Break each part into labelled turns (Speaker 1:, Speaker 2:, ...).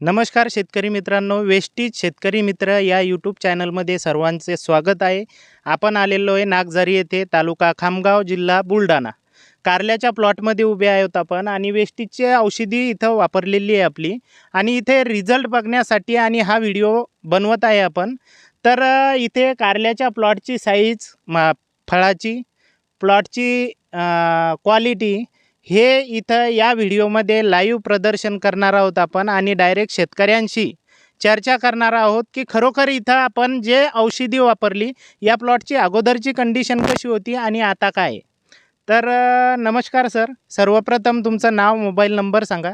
Speaker 1: नमस्कार शेतकरी मित्रांनो वेस्टीज शेतकरी मित्र या यूट्यूब चॅनलमध्ये सर्वांचे स्वागत आहे. आपण आलेलो आहे नागझारी येथे तालुका खामगाव जिल्हा बुलढाणा. कारल्याच्या प्लॉटमध्ये उभे आहोत आपण आणि वेस्टीजची औषधी इथं वापरलेली आहे आपली. आणि इथे रिझल्ट बघण्यासाठी आणि हा व्हिडिओ बनवत आहे आपण. तर इथे कारल्याच्या प्लॉटची साईज मा फळाची प्लॉटची क्वालिटी हे इथं या व्हिडिओमध्ये लाईव्ह प्रदर्शन करणार आहोत आपण आणि डायरेक्ट शेतकऱ्यांशी चर्चा करणार आहोत की खरोखर इथं आपण जे औषधी वापरली या प्लॉटची अगोदरची कंडिशन कशी होती आणि आता काय? आहे. तर नमस्कार सर सर्वप्रथम तुमचं नाव मोबाईल नंबर सांगा.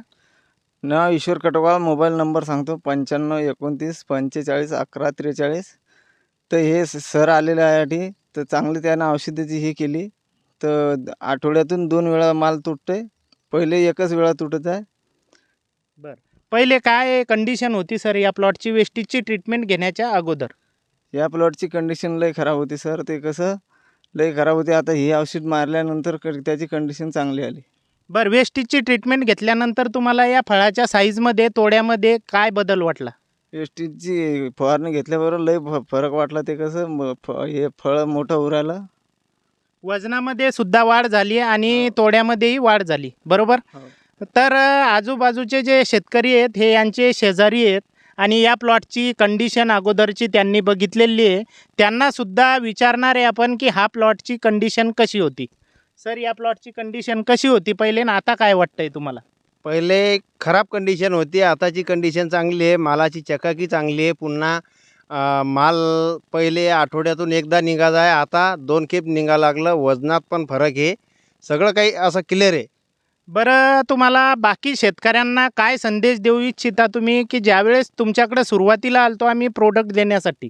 Speaker 2: नाव ईश्वर कटवाळ मोबाईल नंबर सांगतो. पंच्याण्णव एकोणतीस पंचेचाळीस अकरा त्रेचाळीस. तर हे सर आलेले आहे तर चांगली त्यानं औषधाची ही केली. तर आठवड्यातून दोन वेळा माल तुटते पहिले एकच वेळा तुटत आहे.
Speaker 1: पहिले काय कंडिशन होती सर या प्लॉटची वेस्टीजची ट्रीटमेंट घेण्याच्या अगोदर?
Speaker 2: या प्लॉटची कंडिशन लई खराब होती सर ते कसं? लई खराब होती. आता ही औषध मारल्यानंतर क- त्याची कंडिशन चांगली आली.
Speaker 1: बरं वेस्टीजची ट्रीटमेंट घेतल्यानंतर तुम्हाला या फळाच्या साईजमध्ये तोड्यामध्ये काय बदल वाटला?
Speaker 2: एसटीची फवारणी घेतल्याबरोबर लई फ- फरक वाटला. ते कसं म- फ- हे फळं मोठं उरायला.
Speaker 1: वजनामध्ये सुद्धा वाढ झाली आणि तोड्यामध्येही वाढ झाली. बरोबर?
Speaker 2: हो.
Speaker 1: तर आजूबाजूचे जे शेतकरी आहेत हे यांचे शेजारी आहेत आणि या प्लॉटची कंडिशन अगोदरची त्यांनी बघितलेली आहे. त्यांना सुद्धा विचारणार आहे आपण की हा प्लॉटची कंडिशन कशी होती? सर या प्लॉटची कंडिशन कशी होती पहिले ना आता काय वाटतंय तुम्हाला?
Speaker 3: पहिले खराब कंडिशन होती आताची कंडिशन चांगली आहे मालाची चकाकी चांगली आहे पुन्हा अ, माल पहिले आठवड्यातून एकदा निघायचा आहे. आता दोन खेप निघा लागलं. वजनात पण फरक आहे. सगळं काही असं क्लिअर आहे.
Speaker 1: बरं तुम्हाला बाकी शेतकऱ्यांना काय संदेश देऊ इच्छिता तुम्ही? की ज्यावेळेस तुमच्याकडे सुरुवातीला आलतो आम्ही प्रोडक्ट देण्यासाठी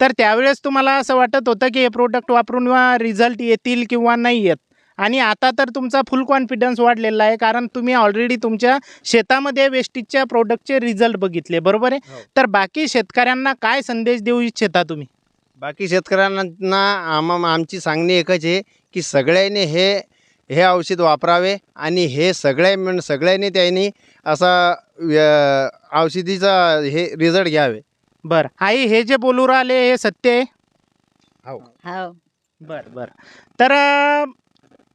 Speaker 1: तर त्यावेळेस तुम्हाला असं वाटत होतं की हे प्रोडक्ट वापरून रिझल्ट येतील किंवा नाही येत? आणि आता तर तुमचा फुल कॉन्फिडन्स वाढलेला आहे कारण तुम्ही ऑलरेडी तुमच्या शेतामध्ये वेस्टीजच्या प्रोडक्टचे रिझल्ट बघितले बरोबर आहे?
Speaker 3: हो.
Speaker 1: तर बाकी शेतकऱ्यांना काय संदेश देऊ इच्छिता तुम्ही?
Speaker 3: बाकी शेतकऱ्यांना आम आमची सांगणी एकच आहे की सगळ्यांनी हे हे औषध वापरावे आणि हे सगळ्या मिळून सगळ्यांनी त्यांनी असा व्य- औषधीचा हे रिझल्ट घ्यावे.
Speaker 1: बरं. आई हे जे बोलू राहिले हे सत्य आहे?
Speaker 3: हो.
Speaker 4: हो.
Speaker 1: बर बर. तर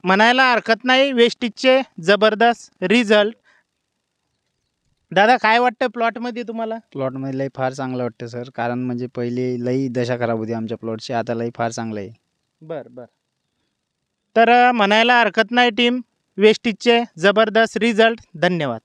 Speaker 1: म्हणायला हरकत नाही. वेस्टीजचे जबरदस्त रिझल्ट दादा काय वाटतं प्लॉटमध्ये तुम्हाला?
Speaker 5: प्लॉटमध्ये लई फार चांगलं वाटतं सर कारण म्हणजे पहिले लई दशा खराब होती आमच्या प्लॉटची आता लई फार चांगलं आहे.
Speaker 1: बर बर. तर म्हणायला हरकत नाही टीम वेस्टीजचे जबरदस्त रिझल्ट धन्यवाद.